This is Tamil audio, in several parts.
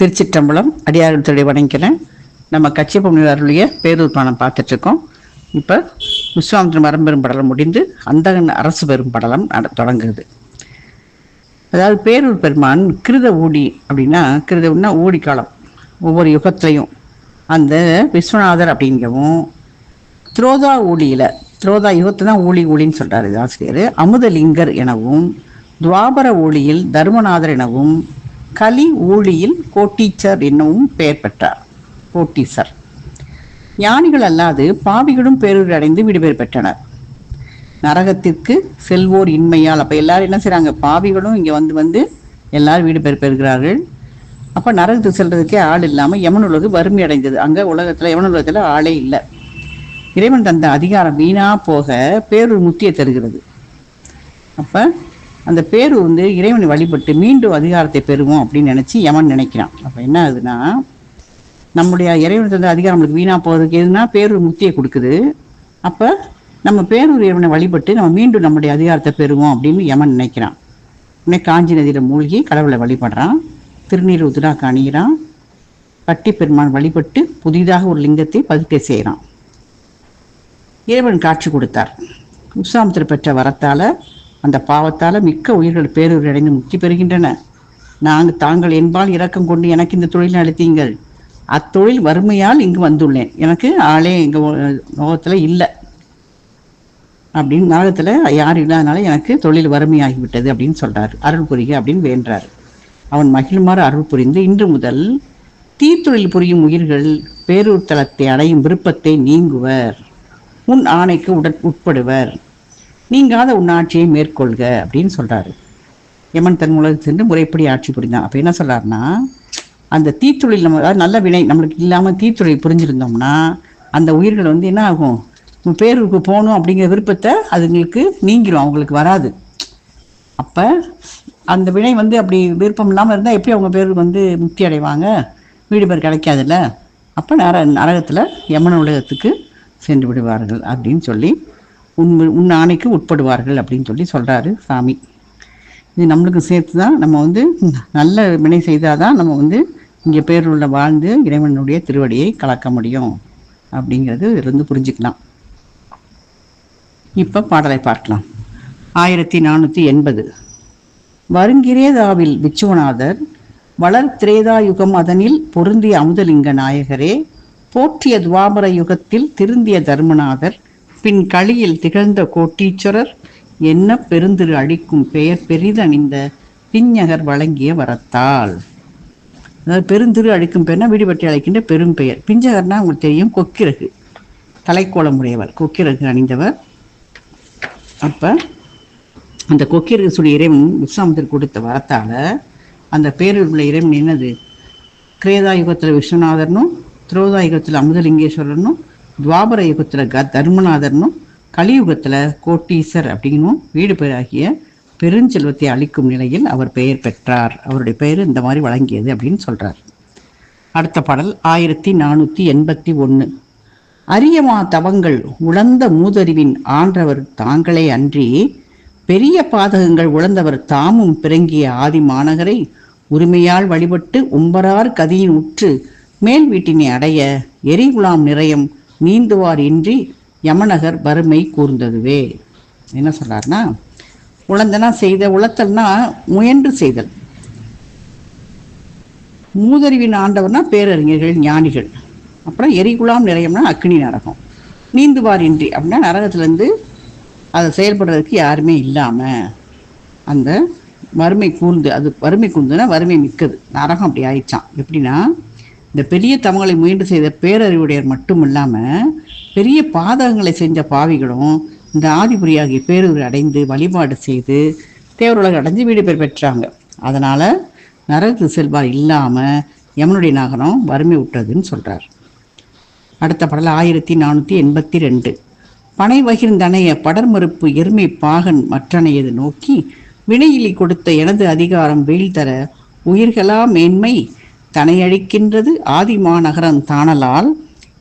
திருச்சிற்றம்பலம் அடியார்கள் தொழில் வணங்கிறேன் நம்ம கச்சியப்ப அருளிய பேரூர் பானம் பார்த்துட்ருக்கோம். இப்போ விஸ்வாமித்திர மரம்பெரும் படலம் முடிந்து அந்தகன் அரசு பெரும் படலம் நட தொடங்குது. அதாவது பேரூர் பெருமான் கிருத ஊடி அப்படின்னா கிருதம்னா ஊடி காலம். ஒவ்வொரு யுகத்துலையும். அந்த விஸ்வநாதர் அப்படிங்கவும் துரோதா ஊழியில் துரோதா யுகத்தை தான் ஊழி ஊழின்னு சொல்கிறார் இது ஆசிரியர். அமுதலிங்கர் எனவும் துவாபர ஊழியில் தர்மநாதர் எனவும் கலி ஊழியில் கோட்டீச்சர் என்னவும் பெயர் பெற்றார். கோட்டீசர் ஞானிகள் அல்லாது பாவிகளும் பேரூர் அடைந்து விடுபெயர் பெற்றனர். நரகத்திற்கு செல்வோர் இன்மையால் அப்போ எல்லாரும் என்ன செய்கிறாங்க பாவிகளும் இங்கே வந்து வந்து எல்லாரும் வீடு பெயர் பெறுகிறார்கள். அப்போ நரகத்துக்கு செல்றதுக்கே ஆள் இல்லாமல் யமன் உலகு வறுமை அடைந்தது. அங்கே உலகத்தில் யமன் உலகத்தில் ஆளே இல்லை. இறைவன் தந்த அதிகாரம் வீணாக போக பேரூர் முத்தியை தருகிறது. அப்போ அந்த பேரூர் வந்து இறைவனை வழிபட்டு மீண்டும் அதிகாரத்தை பெறுவோம் அப்படின்னு நினச்சி யமன் நினைக்கிறான். அப்போ என்ன ஆகுதுன்னா நம்முடைய இறைவன் தந்த அதிகாரம் நம்மளுக்கு வீணா போகிறதுக்கு எதுனா பேரூர் முத்தியை கொடுக்குது. அப்போ நம்ம பேரூர் இறைவனை வழிபட்டு நம்ம மீண்டும் நம்முடைய அதிகாரத்தை பெறுவோம் அப்படின்னு யமன் நினைக்கிறான். உடனே காஞ்சி நதியில் மூழ்கி கடவுளை வழிபடுறான். திருநீர் உதிராக அணிகிறான் பட்டி பெருமான் வழிபட்டு புதிதாக ஒரு லிங்கத்தை பதிக்கை செய்கிறான். இறைவன் காட்சி கொடுத்தார். விஸ்வாமித்திர பெற்ற வரத்தால் அந்த பாவத்தால் மிக்க உயிர்கள் பேரூர் அடைந்து முக்தி பெறுகின்றன. நாங்கள் தாங்கள் என்பால் இரக்கம் கொண்டு எனக்கு இந்த தொழில் நடத்தீங்கள். அத்தொழில் வறுமையால் இங்கு வந்துள்ளேன். எனக்கு ஆளே எங்கள் நோகத்தில் இல்லை. அப்படின்னு நரகத்தில் யார் இல்லாதனால எனக்கு தொழில் வறுமையாகிவிட்டது அப்படின்னு சொல்றாரு. அருள் புரிக அப்படின்னு வேண்டார். அவன் மகிழ்மாறு அருள் புரிந்து இன்று முதல் தீத்தொழில் புரியும் உயிர்கள் பேரூர் தளத்தை அடையும் விருப்பத்தை நீங்குவர். உன் ஆணைக்கு உடன் உட்படுவர். நீங்காத உன் ஆட்சியை மேற்கொள்க அப்படின்னு சொல்கிறாரு யமன் தன் உலகத்தில் சென்று முறைப்படி ஆட்சி புரிந்தான். அப்போ என்ன சொல்கிறாருன்னா அந்த தீத்தொழில் நம்ம அதாவது நல்ல வினை நம்மளுக்கு இல்லாமல் தீத்தொழில் புரிஞ்சிருந்தோம்னா அந்த உயிர்கள் வந்து என்ன ஆகும்? உன் பேருக்கு போகணும் அப்படிங்கிற விருப்பத்தை அதுங்களுக்கு நீங்கிரும் அவங்களுக்கு வராது. அப்போ அந்த வினை வந்து அப்படி விருப்பம் இல்லாமல் இருந்தால் எப்படி அவங்க பேருக்கு வந்து முக்தி அடைவாங்க? வீடு பேர் கிடைக்காதுல்ல? அப்போ நர நரகத்தில் யமன உலகத்துக்கு சென்று விடுவார்கள் அப்படின்னு சொல்லி உன் உன் ஆணைக்கு உட்படுவார்கள் அப்படின்னு சொல்லி சொல்கிறாரு சாமி. இது நம்மளுக்கு சேர்த்து தான் நம்ம வந்து நல்ல வினை செய்தால் தான் நம்ம வந்து இங்கே பேருள்ள வாழ்ந்து இறைவனுடைய திருவடியை கலக்க முடியும் அப்படிங்கிறது இருந்து புரிஞ்சுக்கலாம். இப்போ பாடலை பார்க்கலாம். ஆயிரத்தி நானூற்றி எண்பது. வருங்கிரேதாவில் விச்சுவநாதர் வளர் திரேதா யுகம் அதனில் பொருந்திய அமுதலிங்க நாயகரே போற்றிய துவாபர யுகத்தில் திருந்திய தர்மநாதர் பின் களியில் திகழ்ந்த கோட்டீஸ்வரர் என்ன பெருந்திரு அழிக்கும் பெயர் பெரிதணிந்த பிஞ்சகர் வழங்கிய வரத்தால். அதாவது பெருந்திரு அழிக்கும் பெயர்னா வீடுபட்டி அழைக்கின்ற பெரும் பெயர். பிஞ்சகர்னா உங்களுக்கு தெரியும் கொக்கிரகு. தலைக்கோலம் உடையவர் கொக்கிரகு அணிந்தவர். அப்போ அந்த கொக்கிரகு சொல்லி இறைவன் விஸ்வாமத்தர் கொடுத்த வரத்தால் அந்த பேரில் உள்ள இறைவன் என்னது? கிரேதாயுகத்தில் விஸ்வநாதரனும் விஸ்வநாதர்னும் யுகத்தில் அமுதலிங்கேஸ்வரனும் துவாபர யுகத்தில் க தர்மநாதர்னும் கலியுகத்தில் கோட்டீசர் அப்படின்னும் வீடு பேராகிய பெருஞ்செல்வத்தை அளிக்கும் நிலையில் அவர் பெயர் பெற்றார். அவருடைய பெயர் இந்த மாதிரி வழங்கியது அப்படின்னு சொல்கிறார் அடுத்த பாடல் ஆயிரத்தி நானூற்றி எண்பத்தி ஒன்று அரியமா தவங்கள் உழந்த மூதறிவின் ஆன்றவர் தாங்களே அன்றி பெரிய பாதகங்கள் உழந்தவர் தாமும் பிறங்கிய ஆதி மாநகரை உரிமையால் வழிபட்டு உம்பரார் கதியின் உற்று மேல் வீட்டினை அடைய எரிகுலாம் நிறையம் நீந்துவார் இன்றி யமநகர் வறுமை கூர்ந்ததுவே. என்ன சொல்றாருன்னா உழந்தனா செய்த உளத்தல்னா முயன்று செய்தல். மூதறிவின் ஆண்டவர்னா பேரறிஞர்கள் ஞானிகள். அப்புறம் எரிகுலாம் நிறையம்னா அக்னி நரகம். நீந்துவார் இன்றி அப்படின்னா நரகத்துலேருந்து அதை செயல்படுறதுக்கு யாருமே இல்லாமல் அந்த வறுமை கூர்ந்து அது வறுமை கூர்ந்துன்னா வறுமை மிக்கது. நரகம் அப்படி ஆயிடுச்சான் எப்படின்னா இந்த பெரிய தவங்களை முயன்று செய்த பேரறிவுடையர் மட்டும் இல்லாமல் பெரிய பாதகங்களை செஞ்ச பாவிகளும் இந்த ஆதிபுரியாகிய பேரூர் அடைந்து வழிபாடு செய்து தேவருலக அடைஞ்சு வீடு பேர் பெற்றாங்க. அதனால் நரகத்து செல்வார் இல்லாமல் யமனுடைய நகரம் வறுமை விட்டதுன்னு சொல்கிறார் அடுத்த படல ஆயிரத்தி நானூற்றி எண்பத்தி ரெண்டு. பனை வகிர்ந்தனைய படர்மறுப்பு எருமை பாகன் மற்றனையது நோக்கி வினையிலி கொடுத்த எனது அதிகாரம் வீழ்தர உயிர்களா மேன்மை தனையழிக்கின்றது. ஆதிமாநகரம் தானலால்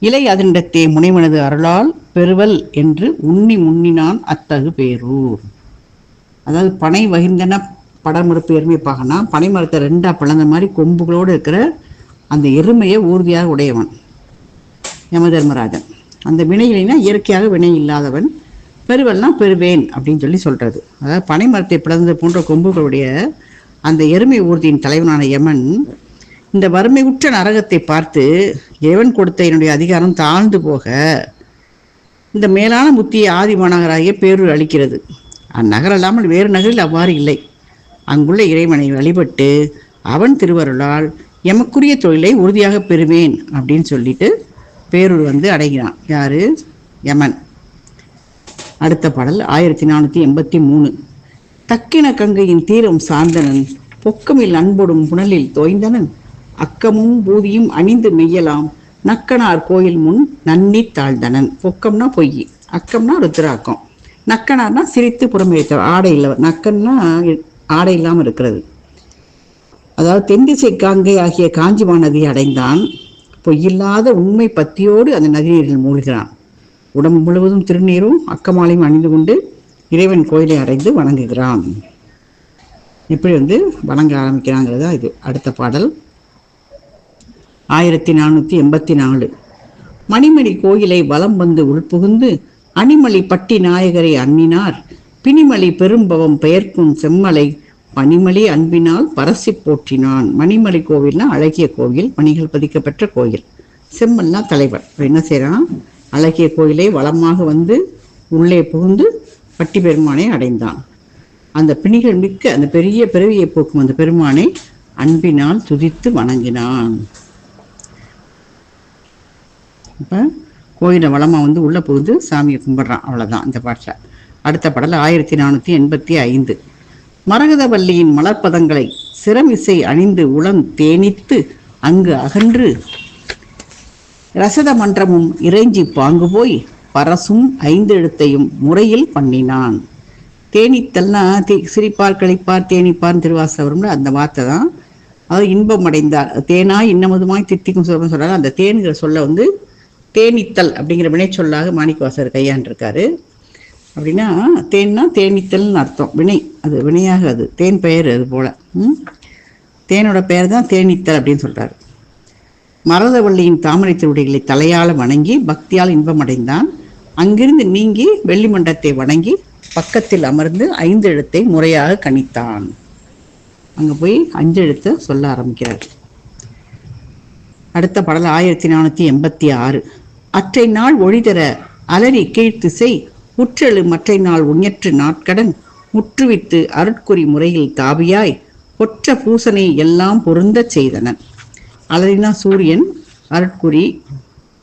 இலை அதனிடத்தே முனைவனது அருளால் பெறுவல் என்று உண்ணி முன்னினான் அத்தகு பேரூர். அதாவது பனை வகிர்ந்தன படமறுப்பு எருமைப்பாகனா பனை மரத்தை ரெண்டா பிளந்த மாதிரி கொம்புகளோடு இருக்கிற அந்த எருமையை ஊர்தியாக உடையவன். யமதர்மராஜன். அந்த வினையினா இயற்கையாக வினை இல்லாதவன். பெருவல்னா பெறுவேன் அப்படின்னு சொல்லி சொல்றது. அதாவது பனை மரத்தை பிளந்தது போன்ற கொம்புகளுடைய அந்த எருமை ஊர்தியின் தலைவனான யமன் இந்த வறுமை உற்ற நரகத்தை பார்த்து இறைவன் கொடுத்த என்னுடைய அதிகாரம் தாழ்ந்து போக இந்த மேலான புத்தியை ஆதி மாநகராகிய பேரூர் அளிக்கிறது அந்நகர் அல்லாமல் வேறு நகரில் அவ்வாறு இல்லை. அங்குள்ள இறைவனை வழிபட்டு அவன் திருவருளால் எமக்குரிய தொழிலை உறுதியாக பெறுவேன் அப்படின்னு சொல்லிட்டு பேரூர் வந்து அடைகிறான். யாரு? யமன். அடுத்த பாடல் ஆயிரத்தி நானூற்றி எண்பத்தி மூணு. தக்கின கங்கையின் தீரம் சார்ந்தனன் பொக்கமில் அன்போடும் புனலில் தோய்ந்தனன் அக்கமும் பூதியும் அணிந்து மெய்யலாம். நக்கனார் கோயில் முன் நன்னி தாழ்ந்தனன். பொக்கம்னா பொய் அக்கம்னா ருத்ராக்கம். நக்கனார்னா சிரித்து புறமேத்தவர் ஆடை இல்லவர். நக்கன்னா ஆடை இல்லாமல் இருக்கிறது. அதாவது தென்திசை காங்கை ஆகிய காஞ்சிமா நதியை அடைந்தான். பொய்யில்லாத உண்மை பத்தியோடு அந்த நதிநீரில் மூழ்கிறான். உடம்பு முழுவதும் திருநீரும் அக்கமாலையும் அணிந்து கொண்டு இறைவன் கோயிலை அடைந்து வணங்குகிறான். இப்படி வந்து வணங்க ஆரம்பிக்கிறாங்கிறது தான் இது. அடுத்த பாடல். ஆயிரத்தி நானூற்றி எண்பத்தி நாலு. மணிமணி கோயிலை வலம் வந்து உள்புகுந்து அணிமலி பட்டி நாயகரை அண்ணினார் பிணிமலி பெரும்பவம் பெயர்க்கும் செம்மலை மணிமலி அன்பினால் பரசி போற்றினான். மணிமலை கோவில்னா அழகிய கோவில் மணிகள் பதிக்கப்பெற்ற கோயில். செம்மல்னா தலைவர். என்ன செய்கிறான் அழகிய கோயிலை வளமாக வந்து உள்ளே புகுந்து பட்டி பெருமானை அடைந்தான். அந்த பிணிகள் மிக்க அந்த பெரிய பிறவியை போக்கும் அந்த பெருமானை அன்பினால் துதித்து வணங்கினான். இப்போ கோயிலை வளமாக வந்து உள்ளே புகுந்து சாமியை கும்பிட்றான். அவ்வளோதான் இந்த பாட்டில். அடுத்த பாடல் ஆயிரத்தி நானூற்றி எண்பத்தி ஐந்து. மரகதவல்லியின் மலர்ப்பதங்களை சிரமிசை அணிந்து உளம் தேனித்து அங்கு அகன்று ரசத மன்றமும் இறைஞ்சி பாங்கு போய் பரசும் ஐந்து எழுத்தையும் முறையில் பண்ணினான். தேனித்தல்னா தே சிரிப்பார் கழிப்பார் தேனிப்பார் திருவாசவரம்னு அந்த வார்த்தை தான். அது இன்பம் அடைந்தார். தேனாய் இன்னமதுமாய் தித்திக்கும் சொல்றோம்னு சொல்கிறாங்க அந்த தேனுங்கிற சொல்ல வந்து தேனித்தல் அப்படிங்கிற வினைச்சொல்லாக மாணிக்கவாசர் கையாண்டிருக்காரு. அப்படின்னா தேன்னா தேனித்தல்னு அர்த்தம். வினை. அது வினையாக அது. தேன் பெயர் அது போல். ம்? தேனோட பெயர் தான் தேனித்தல் அப்படின்னு சொல்கிறார் மரதவள்ளியின் தாமரை திருவடிகளை தலையால் வணங்கி பக்தியால் இன்பம் அடைந்தான். அங்கிருந்து நீங்கி வெள்ளி மண்டத்தை வணங்கி பக்கத்தில் அமர்ந்து ஐந்து எழுத்தை முறையாக கணித்தான். அங்கே போய் அஞ்சு எழுத்து சொல்ல ஆரம்பிக்கிறார். அடுத்த பாடல் ஆயிரத்தி நானூற்றி எண்பத்தி ஆறு. அற்றை நாள் ஒழிதர அலறி கீழ்த்திசை உற்றெழு மற்றை நாள் உஞற்று நாட்கடன். முற்றுவித்து அருட்குறி முறையில் தாவியாய். ஒற்ற பூசனை எல்லாம் பொருந்தச் செய்தனன். அலறினா சூரியன் அருட்குறி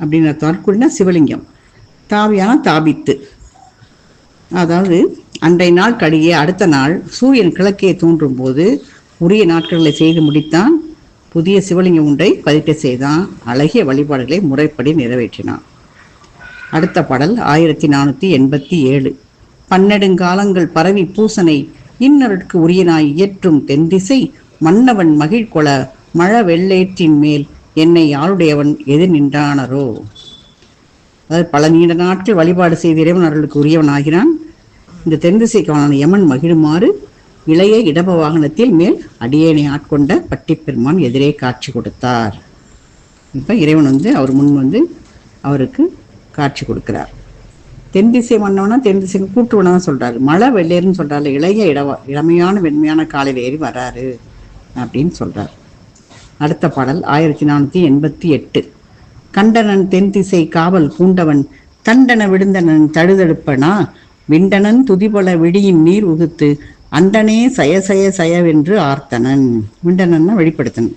அப்படின்னு அருட்குறினா சிவலிங்கம். தாவியான தாபித்து. அதாவது அன்றை நாள் கழிய அடுத்த நாள் சூரியன் கிழக்கே தோன்றும் போது உரிய நாட்களை செய்து முடித்தான். புதிய சிவலிங்கம் ஒன்றை பதிக்க செய்தான். அழகிய வழிபாடுகளை முறைப்படி நிறைவேற்றினான். அடுத்த பாடல் ஆயிரத்தி நானூற்றி எண்பத்தி ஏழு. பன்னெடுங்காலங்கள் பரவி பூசனை இன்னருக்கு உரியனாய் இயற்றும் தென்திசை மன்னவன் மகிழ்கொள மழ வெள்ளேற்றின் மேல் என்னை ஆளுடையவன் எது நின்றானரோ? அதாவது பல நீண்ட நாட்கள் வழிபாடு செய்த இறைவன் அருளுக்கு உரியவனாகிறான். இந்த தென்திசைக்கான யமன் மகிழுமாறு இளைய இடப வாகனத்தில் மேல் அடியேனை ஆட்கொண்ட பட்டிப்பெருமான் எதிரே காட்சி கொடுத்தார். இப்போ இறைவன் வந்து அவர் முன் வந்து அவருக்கு காட்சி கொடுக்கிறார். தென் திசை மன்னவனா தென் திசை கூட்டுவனா சொல்கிறாரு மழை வெள்ளேருன்னு சொல்கிறாரு இளைய இடவா இளமையான வெண்மையான காலையில் ஏறி வராரு அப்படின்னு சொல்கிறார் அடுத்த பாடல் ஆயிரத்தி நானூற்றி எண்பத்தி எட்டு. கண்டனன் தென் திசை காவல் பூண்டவன் தண்டன விடுந்தனன் தழுதழுப்பனா விண்டனன் துதிபல விடியின் நீர் உகுத்து அண்டனே சய சய சயவென்று ஆர்த்தனன். விண்டனன்னா வெளிப்படுத்தனன்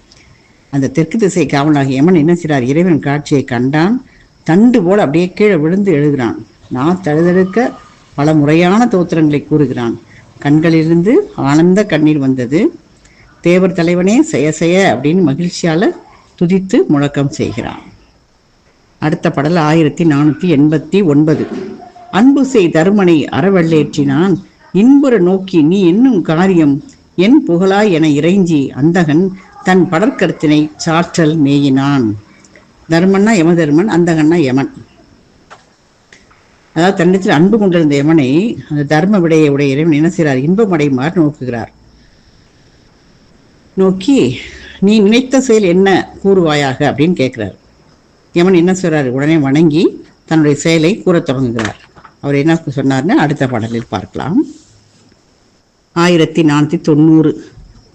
அந்த தெற்கு திசை காவலாக யமன் என்ன செய்கிறார்? இறைவன் காட்சியை கண்டான். தண்டு போல் அப்படியே கீழே விழுந்து எழுகிறான். நான் தழுதழுக்க பல முறையான தோத்திரங்களை கூறுகிறான். கண்களிலிருந்து ஆனந்த கண்ணீர் வந்தது. தேவர் தலைவனே செய செய அப்படின்னு மகிழ்ச்சியால் துதித்து முழக்கம் செய்கிறான். அடுத்த பாடல் ஆயிரத்தி நானூற்றி எண்பத்தி ஒன்பது. அன்பு செய் தருமனை அறவள்ளேற்றினான். இன்புற நோக்கி நீ என்னும் காரியம் என் புகழாய் என இறைஞ்சி அந்தகன் தன் படற்கருத்தினை சாற்றல் மேயினான். தர்மன்னா யமதர்மன் அந்தகன்னா யமன். அதாவது தன்னிடத்தில் அன்பு கொண்டிருந்த யமனை அந்த தர்ம விடையை உடைய இறைவன் என்ன செய்கிறார்? இன்பம் அடையுமாறு நோக்குகிறார். நோக்கி நீ நினைத்த செயல் என்ன? கூறுவாயாக அப்படின்னு கேட்கிறார். யமன் என்ன சொல்றாரு? உடனே வணங்கி தன்னுடைய செயலை கூறத் தொடங்குகிறார். அவர் என்ன சொன்னார்னு அடுத்த பாடலில் பார்க்கலாம். ஆயிரத்தி நானூற்றி தொண்ணூறு.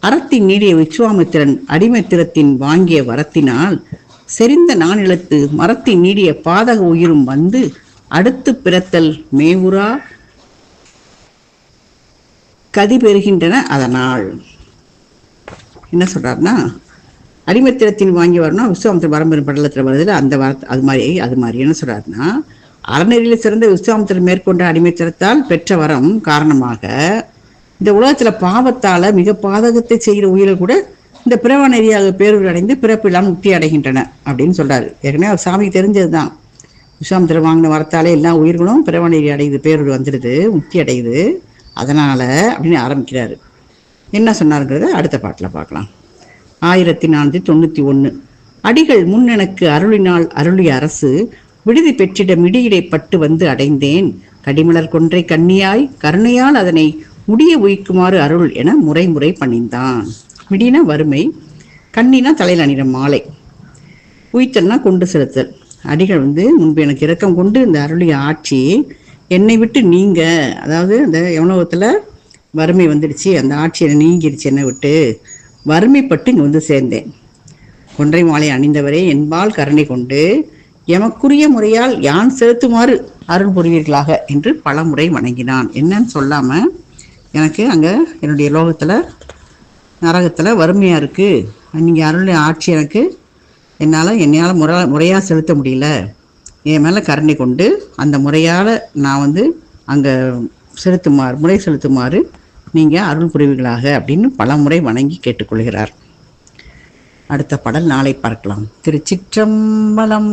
அறத்தின் நீடிய விஸ்வாமித்திரன் அடிமைத்திரத்தின் வாங்கிய வரத்தினால் செறிந்த நானிலத்து மரத்தின் நீடிய பாதக உயிரும் வந்து அடுத்து பிறத்தல் மேவுரா கதி பெறுகின்றன அதனால். என்ன சொல்றாருன்னா அடிமைத்திரத்தின் வாங்கி வரணும் விஸ்வாமித்திர பரம்பரை படலத்தில் வருதுல அந்த வர அது மாதிரி அது மாதிரி. என்ன சொல்றாருன்னா அறநெறியில் சிறந்த விஸ்வாமித்திரன் மேற்கொண்ட அடிமைத்திரத்தால் பெற்ற வரம் காரணமாக இந்த உலகத்துல பாவத்தால மிக பாதகத்தை செய்கிற உயிர்கள் கூட இந்த பிறவ நெறியாக பேரூர் அடைந்து பிறப்பில்லாம் முக்தி அடைகின்றன அப்படின்னு சொல்றாரு. ஏற்கனவே அவர் சாமிக்கு தெரிஞ்சதுதான். விஸ்வாமித்திர வாங்கின வரத்தாலே எல்லா உயிர்களும் பிறவ நெறி அடையுது பேரூர் வந்துடுது முக்தி அடையுது. அதனால அப்படின்னு ஆரம்பிக்கிறாரு. என்ன சொன்னாருங்கிறத அடுத்த பாட்டில் பார்க்கலாம். ஆயிரத்தி நானூற்றி தொண்ணூற்றி ஒன்று அடிகள் முன் எனக்கு அருளினால் அருளிய அரசு விடுதி பெற்றிட மிடியிடை பட்டு வந்து அடைந்தேன். கடிமலர் கொன்றை கண்ணியாய் கருணையால் அதனை முடிய உயிக்குமாறு அருள் என முறை முறை பண்ணிந்தான் மிடினா வறுமை கண்ணினா தலையில் அணிகிற மாலை. உயிர்த்தல்னா கொண்டு செலுத்தல். அடிகள் வந்து முன்பு எனக்கு இரக்கம் கொண்டு இந்த அருளிய ஆட்சி என்னை விட்டு நீங்க அதாவது அந்த எவனோகத்தில் வறுமை வந்துடுச்சு அந்த ஆட்சி என்னை நீங்கிடுச்சு என்னை விட்டு வறுமைப்பட்டு இங்கே வந்து சேர்ந்தேன். கொன்றை மாலை அணிந்தவரே என்பால் கருணை கொண்டு எமக்குரிய முறையால் யான் செலுத்துமாறு அருள் புரிவீர்களாக என்று பல முறை வணங்கினான். என்னன்னு சொல்லாமல் எனக்கு அங்கே என்னுடைய லோகத்தில் நரகத்தில் வறுமையாக இருக்குது நீங்கள் அருள் ஆட்சி எனக்கு என்னால் என்னையால் முறை முறையாக செலுத்த முடியல. என் மேலே கருணை கொண்டு அந்த முறையால் நான் வந்து அங்கே செலுத்துமாறு முறை செலுத்துமாறு நீங்கள் அருள் புரிவுகளாக அப்படின்னு பல முறை வணங்கி கேட்டுக்கொள்கிறார். அடுத்த பாடல் நாளை பார்க்கலாம். திருச்சிற்றம்பலம்.